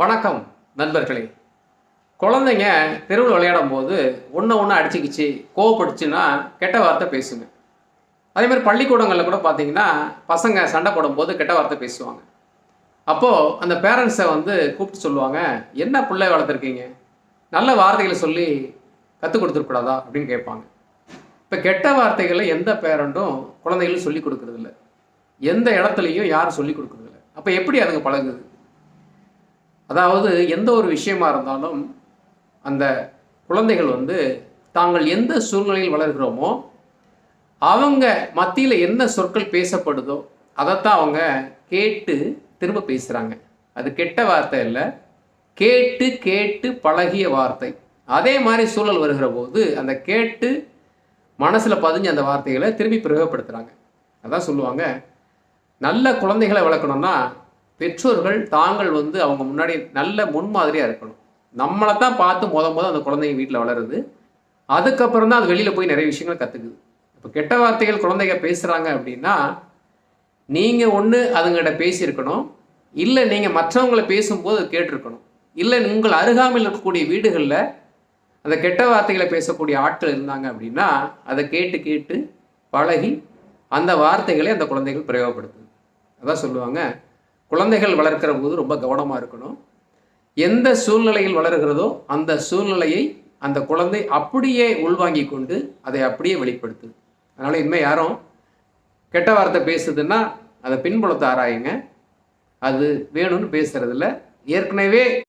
வணக்கம் நண்பர்களே. குழந்தைங்க தெருவில் விளையாடும் போது ஒன்று ஒன்று அடிச்சுக்கிச்சு கோவப்படுச்சுன்னா கெட்ட வார்த்தை பேசுங்க. அதே மாதிரி பள்ளிக்கூடங்களில் கூட பார்த்தீங்கன்னா பசங்க சண்டை போடும்போது கெட்ட வார்த்தை பேசுவாங்க. அப்போது அந்த பேரண்ட்ஸை வந்து கூப்பிட்டு சொல்லுவாங்க என்ன பிள்ளை வளர்த்துருக்கீங்க? நல்ல வார்த்தைகளை சொல்லி கற்றுக் கொடுத்துருக்கூடாதா அப்படின்னு கேட்பாங்க. இப்போ கெட்ட வார்த்தைகளை எந்த பேரண்ட்டும் குழந்தைகளும் சொல்லி கொடுக்கறதில்ல. எந்த இடத்துலையும் யாரும் சொல்லி கொடுக்குறதில்ல. அப்போ எப்படி அதுங்க பழகுது? அதாவது எந்த ஒரு விஷயமா இருந்தாலும் அந்த குழந்தைகள் வந்து தாங்கள் எந்த சூழ்நிலையில் வளர்கிறோமோ அவங்க மத்தியில் என்ன சொற்கள் பேசப்படுதோ அதைத்தான் அவங்க கேட்டு திரும்ப பேசுகிறாங்க அது கெட்ட வார்த்தை இல்லை கேட்டு கேட்டு பழகிய வார்த்தை. அதே மாதிரி சூழல் வருகிற போது அந்த கேட்டு மனசில் பதிஞ்ச அந்த வார்த்தைகளை திரும்பி பிரயோகப்படுத்துகிறாங்க அதான் சொல்லுவாங்க நல்ல குழந்தைகளை வளர்க்கணும்னா பெற்றோர்கள் தாங்கள் வந்து அவங்க முன்னாடி நல்ல முன்மாதிரியாக இருக்கணும். நம்மளை தான் பார்த்து முத முத அந்த குழந்தைங்க வீட்டில் வளருது. அதுக்கப்புறம் தான் அது வெளியில் போய் நிறைய விஷயங்கள் கற்றுக்குது இப்போ கெட்ட வார்த்தைகள் குழந்தைங்க பேசுகிறாங்க அப்படின்னா நீங்கள் ஒன்று அதுங்கிட்ட பேசியிருக்கணும். இல்லை நீங்கள் மற்றவங்களை பேசும்போது கேட்டிருக்கணும். இல்லை உங்கள் அருகாமையில் இருக்கக்கூடிய வீடுகளில் அந்த கெட்ட வார்த்தைகளை பேசக்கூடிய ஆட்கள் இருந்தாங்க அப்படின்னா அதை கேட்டு கேட்டு பழகி அந்த வார்த்தைகளை அந்த குழந்தைகள் பிரயோகப்படுத்துது. அதான் சொல்லுவாங்க குழந்தைகள் வளர்க்கிற போது ரொம்ப கவனமாக இருக்கணும். எந்த சூழ்நிலையில் வளர்கிறதோ அந்த சூழ்நிலையை அந்த குழந்தை அப்படியே உள்வாங்கி கொண்டு அதை அப்படியே வெளிப்படுத்து அதனால் இனிமேல் யாரும் கெட்ட வார்த்தை பேசுதுன்னா அதை பின்புலத்தை ஆராயுங்க. அது வேணும்னு பேசுறதில்ல. ஏற்கனவே